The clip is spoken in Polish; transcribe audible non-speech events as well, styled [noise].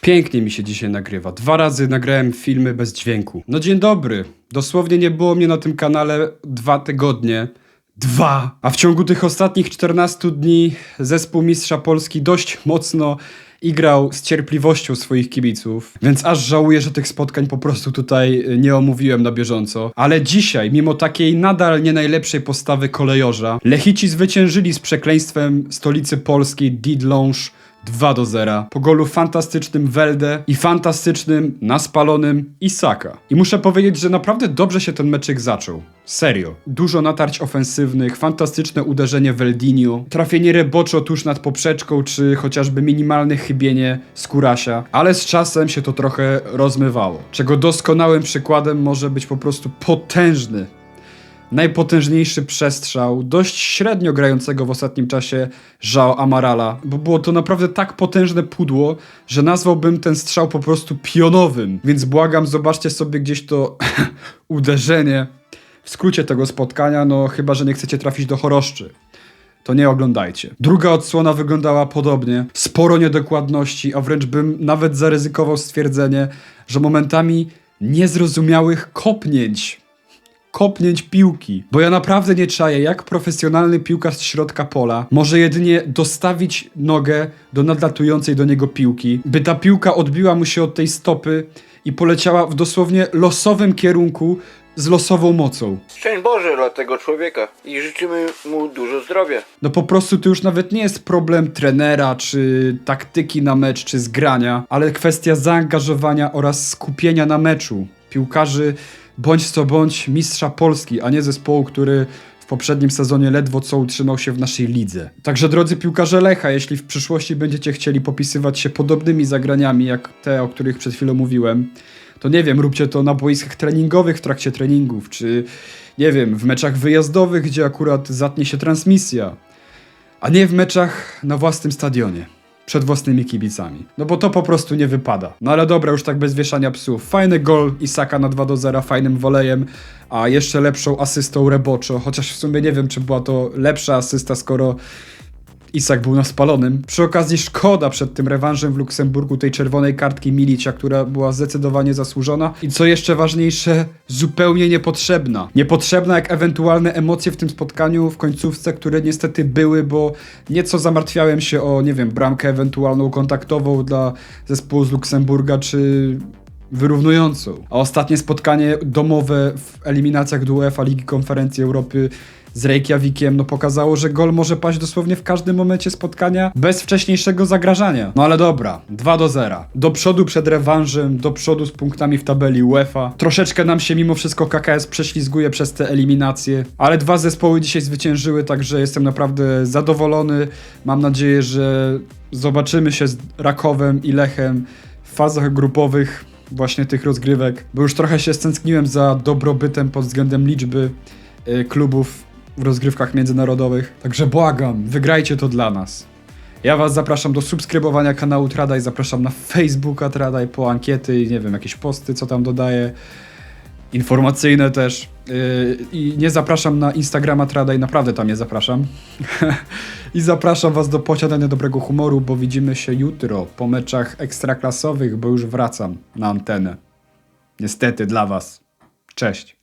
Pięknie mi się dzisiaj nagrywa. Dwa razy nagrałem filmy bez dźwięku. No dzień dobry. Dosłownie nie było mnie na tym kanale dwa tygodnie. Dwa! A w ciągu tych ostatnich 14 dni zespół Mistrza Polski dość mocno igrał z cierpliwością swoich kibiców, więc aż żałuję, że tych spotkań po prostu tutaj nie omówiłem na bieżąco. Ale dzisiaj, mimo takiej nadal nie najlepszej postawy kolejorza, Lechici zwyciężyli z przekleństwem stolicy polskiej Didląż 2 do 0. Po golu fantastycznym Welde i fantastycznym, naspalonym Isaka. I muszę powiedzieć, że naprawdę dobrze się ten meczyk zaczął. Serio. Dużo natarć ofensywnych, fantastyczne uderzenie Weldinio, trafienie Reboczo tuż nad poprzeczką, czy chociażby minimalne chybienie Skurasia. Ale z czasem się to trochę rozmywało. Czego doskonałym przykładem może być po prostu potężny najpotężniejszy przestrzał, dość średnio grającego w ostatnim czasie Żao Amarala, bo było to naprawdę tak potężne pudło, że nazwałbym ten strzał po prostu pionowym. Więc błagam, zobaczcie sobie gdzieś to [laughs] uderzenie w skrócie tego spotkania, no chyba, że nie chcecie trafić do choroszczy. To nie oglądajcie. Druga odsłona wyglądała podobnie. Sporo niedokładności, a wręcz bym nawet zaryzykował stwierdzenie, że momentami niezrozumiałych kopnięć kopnięć piłki. Bo ja naprawdę nie czaję, jak profesjonalny piłkarz z środka pola może jedynie dostawić nogę do nadlatującej do niego piłki, by ta piłka odbiła mu się od tej stopy i poleciała w dosłownie losowym kierunku z losową mocą. Szczęść Boże dla tego człowieka i życzymy mu dużo zdrowia. No po prostu to już nawet nie jest problem trenera, czy taktyki na mecz, czy zgrania, ale kwestia zaangażowania oraz skupienia na meczu. Piłkarzy bądź co bądź mistrza Polski, a nie zespołu, który w poprzednim sezonie ledwo co utrzymał się w naszej lidze. Także drodzy piłkarze Lecha, jeśli w przyszłości będziecie chcieli popisywać się podobnymi zagraniami jak te, o których przed chwilą mówiłem, to nie wiem, róbcie to na boiskach treningowych w trakcie treningów, czy nie wiem, w meczach wyjazdowych, gdzie akurat zatnie się transmisja, a nie w meczach na własnym stadionie. Przed własnymi kibicami. No bo to po prostu nie wypada. No ale dobra, już tak bez wieszania psów. Fajny gol Isaka na 2 do 0, fajnym wolejem, a jeszcze lepszą asystą Reboczo, chociaż w sumie nie wiem, czy była to lepsza asysta, skoro Isak był na spalonym. Przy okazji szkoda przed tym rewanżem w Luksemburgu tej czerwonej kartki Milicia, która była zdecydowanie zasłużona i co jeszcze ważniejsze, zupełnie niepotrzebna. Niepotrzebna jak ewentualne emocje w tym spotkaniu w końcówce, które niestety były, bo nieco zamartwiałem się o, nie wiem, bramkę ewentualną kontaktową dla zespołu z Luksemburga, czy wyrównującą. A ostatnie spotkanie domowe w eliminacjach do UEFA Ligi Konferencji Europy z Reykjavikiem no pokazało, że gol może paść dosłownie w każdym momencie spotkania bez wcześniejszego zagrażania. No ale dobra, 2 do 0. Do przodu przed rewanżem, do przodu z punktami w tabeli UEFA. Troszeczkę nam się mimo wszystko KKS prześlizguje przez te eliminacje, ale dwa zespoły dzisiaj zwyciężyły, także jestem naprawdę zadowolony. Mam nadzieję, że zobaczymy się z Rakowem i Lechem w fazach grupowych właśnie tych rozgrywek, bo już trochę się stęskniłem za dobrobytem pod względem liczby y, klubów w rozgrywkach międzynarodowych. Także błagam, wygrajcie to dla nas. Ja was zapraszam do subskrybowania kanału Tradaj, zapraszam na Facebooka Tradaj po ankiety i nie wiem, jakieś posty, co tam dodaję. Informacyjne też. Yy, I nie zapraszam na Instagrama Tradaj, naprawdę tam nie zapraszam. [laughs] I zapraszam was do posiadania dobrego humoru, bo widzimy się jutro po meczach ekstraklasowych, bo już wracam na antenę. Niestety dla was. Cześć.